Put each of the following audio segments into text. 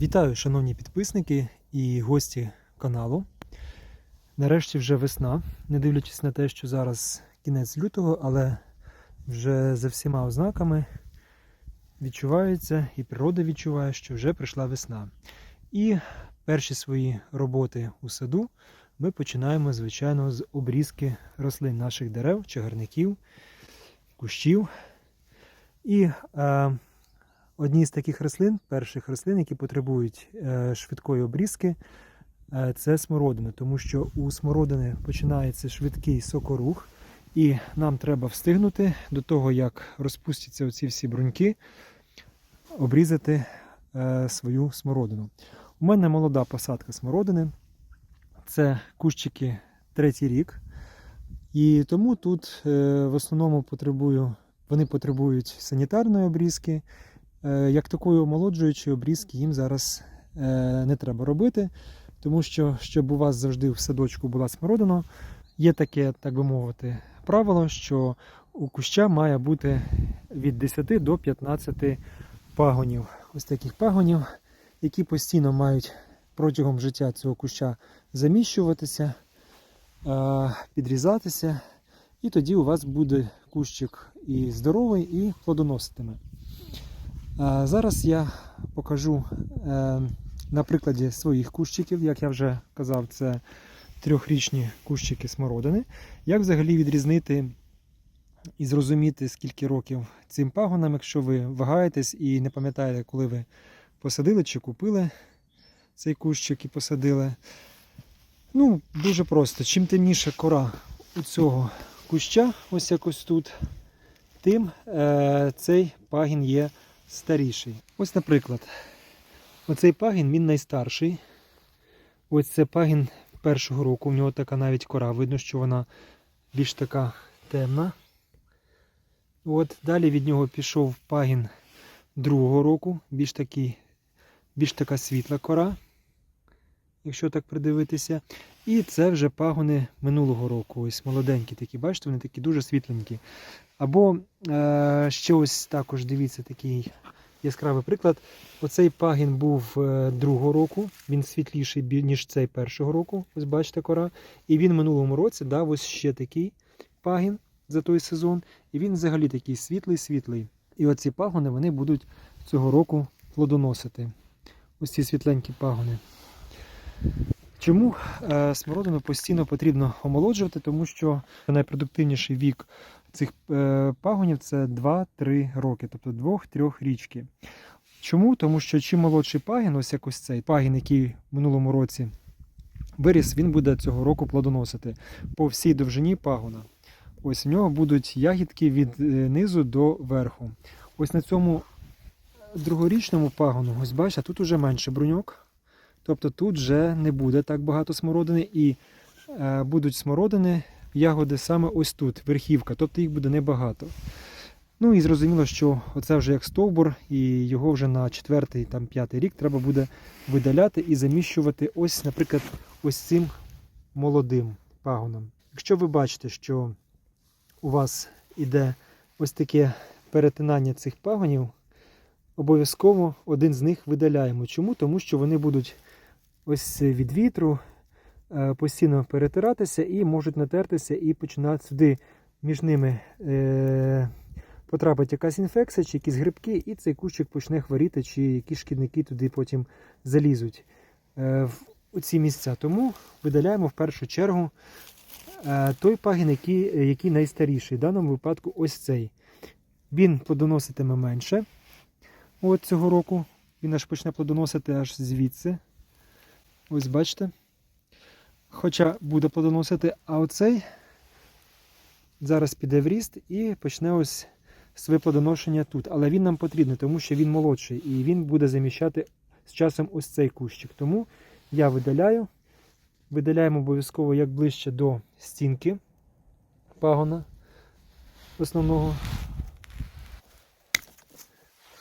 Вітаю, шановні підписники і гості каналу. Нарешті вже весна, не дивлячись на те, що зараз кінець лютого, але вже за всіма ознаками відчувається і природа відчуває, що вже прийшла весна. І перші свої роботи у саду ми починаємо, звичайно, з обрізки рослин наших дерев, чагарників, кущів. І е, одні з таких рослин, перших рослин, які потребують е, швидкої обрізки, е, це смородина, тому що у смородини починається швидкий сокорух, і нам треба встигнути до того, як розпустяться оці всі бруньки, обрізати е, свою смородину. У мене молода посадка смородини. Це кущики третій рік. І тому тут в основному потребую, вони потребують санітарної обрізки. Е, Як такої омолоджуючої обрізки їм зараз е, не треба робити, тому що, щоб у вас завжди в садочку була смородина, є таке, так би мовити, правило, що у куща має бути від 10 до 15 пагонів. Ось таких пагонів, які постійно мають протягом життя цього куща заміщуватися, е, підрізатися, і тоді у вас буде кущик і здоровий, і плодоноситиме. Зараз я покажу е, на прикладі своїх кущиків, як я вже казав, це трьохрічні кущики смородини. Як взагалі відрізнити і зрозуміти, скільки років цим пагонам, якщо ви вагаєтесь і не пам'ятаєте, коли ви посадили чи купили цей кущик і посадили. Ну, дуже просто. Чим темніша кора у цього куща, ось якось тут, тим е, цей пагін є старіший. Ось, наприклад, оцей пагін він найстарший. Ось це пагін першого року. У нього така навіть кора. Видно, що вона більш така темна. От, далі від нього пішов пагін другого року, більш, такий, більш така світла кора, якщо так придивитися. І це вже пагони минулого року. Ось молоденькі такі, бачите, вони такі дуже світленькі. Або е, ще ось також дивіться такий яскравий приклад. Оцей пагін був е, другого року, він світліший, ніж цей першого року. Ось бачите кора. І він минулому році дав ось ще такий пагін за той сезон. І він взагалі такий світлий-світлий. І оці пагони вони будуть цього року плодоносити. Ось ці світленькі пагони. Чому е, смородину постійно потрібно омолоджувати? Тому що найпродуктивніший вік цих е, пагонів це 2-3 роки, тобто 2-3 річки. Чому? Тому що чим молодший пагін, ось як ось цей пагін, який в минулому році виріс, він буде цього року плодоносити по всій довжині пагона. Ось в нього будуть ягідки від е, низу до верху. Ось на цьому другорічному пагону, ось бачите, тут уже менше бруньок. Тобто тут вже не буде так багато смородини і е, будуть смородини, ягоди саме ось тут, верхівка, тобто їх буде небагато. Ну і зрозуміло, що оце вже як стовбур, і його вже на четвертий, там п'ятий рік треба буде видаляти і заміщувати ось, наприклад, ось цим молодим пагоном. Якщо ви бачите, що у вас іде ось таке перетинання цих пагонів, обов'язково один з них видаляємо. Чому? Тому що вони будуть ось від вітру постійно перетиратися і можуть натертися і починати сюди між ними е, потрапить якась інфекція чи якісь грибки, і цей кущик почне хворіти, чи якісь шкідники туди потім залізуть е, в ці місця. Тому видаляємо в першу чергу е, той пагін, який, який найстаріший. В даному випадку ось цей. Він плодоноситиме менше от цього року. Він аж почне плодоносити аж звідси. Ось бачите. Хоча буде плодоносити, а оцей зараз піде в ріст і почне ось своє плодоношення тут. Але він нам потрібний, тому що він молодший і він буде заміщати з часом ось цей кущик. Тому я видаляю. Видаляємо обов'язково як ближче до стінки пагона основного.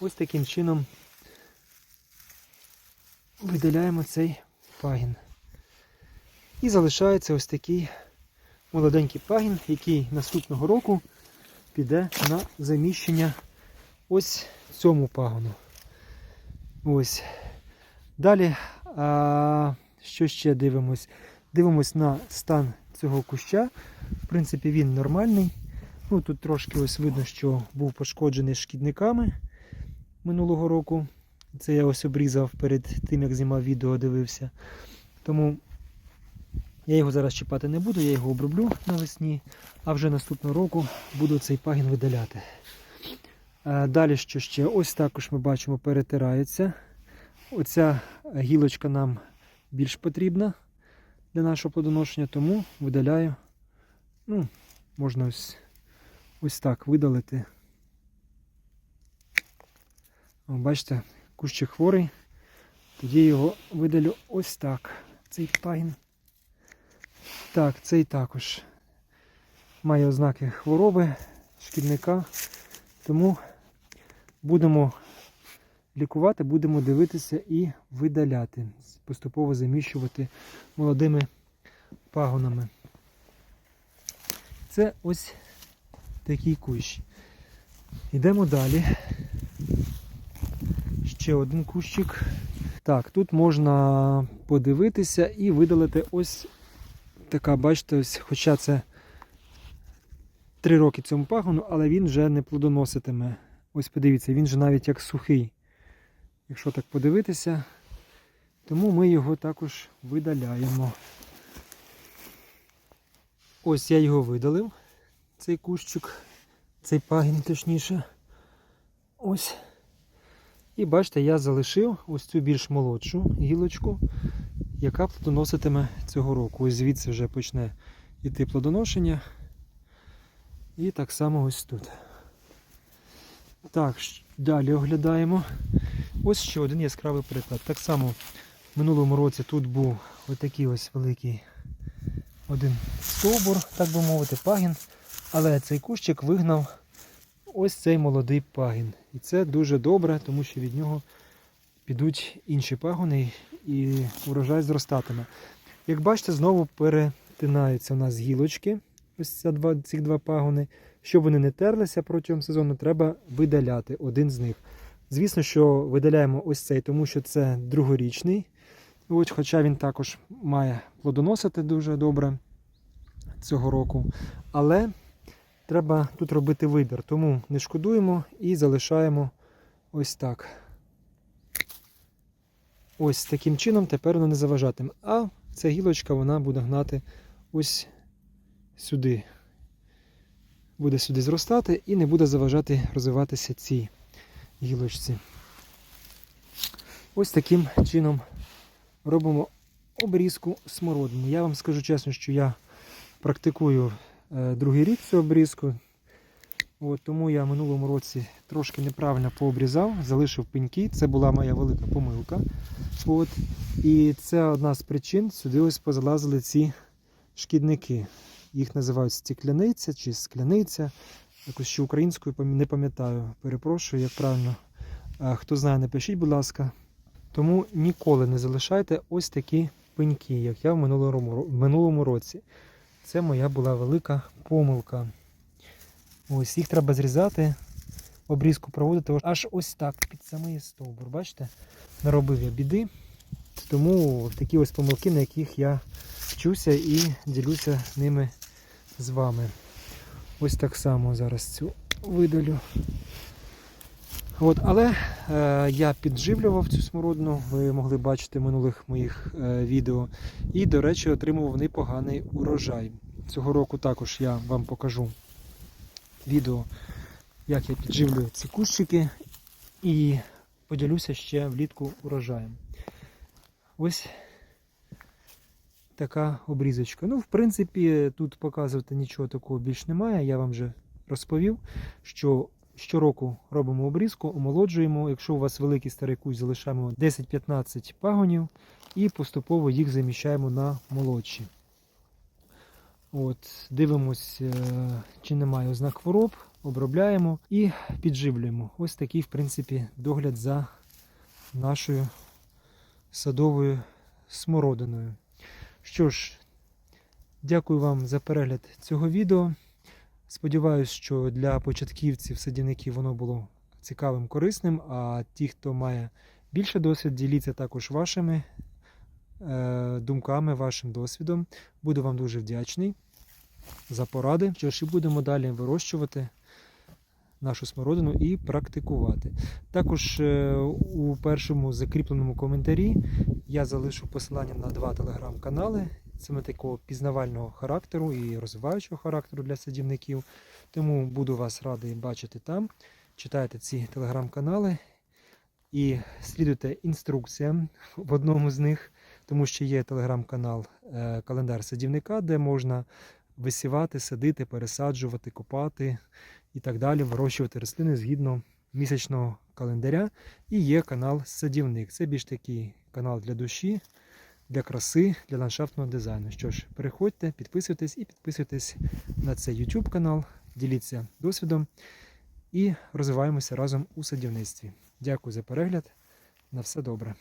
Ось таким чином видаляємо цей пагін. І залишається ось такий молоденький пагін, який наступного року піде на заміщення ось цьому пагону. Ось. Далі, а, що ще дивимось? Дивимось на стан цього куща. В принципі, він нормальний. Ну, тут трошки ось видно, що був пошкоджений шкідниками минулого року. Це я ось обрізав перед тим, як знімав відео, дивився. Тому я його зараз чіпати не буду, я його оброблю навесні, а вже наступного року буду цей пагін видаляти. Е, Далі що ще? Ось також ми бачимо, перетирається. Оця гілочка нам більш потрібна для нашого плодоношення, тому видаляю. Ну, можна ось, ось так видалити. О, бачите, кущик хворий. Тоді його видалю ось так. Цей пагін. Так, цей також має ознаки хвороби, шкідника. Тому будемо лікувати, будемо дивитися і видаляти, поступово заміщувати молодими пагонами. Це ось такий кущ. Йдемо далі. Ще один кущик. Так, тут можна подивитися і видалити ось така, бачите, ось, хоча це 3 роки цьому пагону, але він вже не плодоноситиме. Ось подивіться, він же навіть як сухий. Якщо так подивитися, тому ми його також видаляємо. Ось я його видалив, цей кущик, цей пагін точніше. Ось. І бачите, я залишив ось цю більш молодшу гілочку, яка плодоноситиме цього року. Ось звідси вже почне йти плодоношення. І так само ось тут. Так, далі оглядаємо. Ось ще один яскравий приклад. Так само в минулому році тут був отакий ось великий один стовбур, так би мовити, пагін. Але цей кущик вигнав ось цей молодий пагін. І це дуже добре, тому що від нього підуть інші пагони і урожай зростатиме. Як бачите, знову перетинаються у нас гілочки, ось два, ці два пагони. Щоб вони не терлися протягом сезону, треба видаляти один з них. Звісно, що видаляємо ось цей, тому що це другорічний. Ось, хоча він також має плодоносити дуже добре цього року. Але треба тут робити вибір, тому не шкодуємо і залишаємо ось так. Ось таким чином тепер воно не заважатиме. А ця гілочка вона буде гнати ось сюди. Буде сюди зростати і не буде заважати розвиватися цій гілочці. Ось таким чином робимо обрізку смородини. Я вам скажу чесно, що я практикую е, другий рік цю обрізку. От, тому я в минулому році трошки неправильно пообрізав, залишив пеньки. Це була моя велика помилка. От, і це одна з причин, сюди ось позалазили ці шкідники. Їх називають стекляниця чи скляниця. Якось ще українською не пам'ятаю. Перепрошую, як правильно. Хто знає, напишіть, будь ласка. Тому ніколи не залишайте ось такі пеньки, як я в минулому році. Це моя була велика помилка. Ось їх треба зрізати, обрізку проводити аж ось так, під самий стовбур. Бачите? Наробив я біди. Тому такі ось помилки, на яких я вчуся і ділюся ними з вами. Ось так само зараз цю видалю. От, але е, я підживлював цю смородину, ви могли бачити минулих моїх е, відео. І, до речі, отримував непоганий урожай. Цього року також я вам покажу відео, як я підживлюю ці кущики і поділюся ще влітку урожаєм. Ось така обрізочка. Ну, в принципі, тут показувати нічого такого більш немає. Я вам вже розповів, що щороку робимо обрізку, омолоджуємо. Якщо у вас великий старий кущ, залишаємо 10-15 пагонів і поступово їх заміщаємо на молодші. От, Дивимось, е, чи немає ознак хвороб, обробляємо і підживлюємо. Ось такий, в принципі, догляд за нашою садовою смородиною. Що ж, дякую вам за перегляд цього відео. Сподіваюсь, що для початківців, садівників воно було цікавим, корисним. А ті, хто має більше досвід, діліться також вашими думками, вашим досвідом. Буду вам дуже вдячний за поради. Що ж і будемо далі вирощувати нашу смородину і практикувати. Також е, у першому закріпленому коментарі я залишу посилання на два телеграм-канали. Це такого пізнавального характеру і розвиваючого характеру для садівників. Тому буду вас радий бачити там. Читайте ці телеграм-канали і слідуйте інструкціям в одному з них, тому що є телеграм-канал е, Календар садівника, де можна висівати, садити, пересаджувати, копати і так далі, вирощувати рослини згідно місячного календаря. І є канал Садівник. Це більш такий канал для душі, для краси, для ландшафтного дизайну. Що ж, переходьте, підписуйтесь і підписуйтесь на цей YouTube канал, діліться досвідом і розвиваємося разом у садівництві. Дякую за перегляд. На все добре.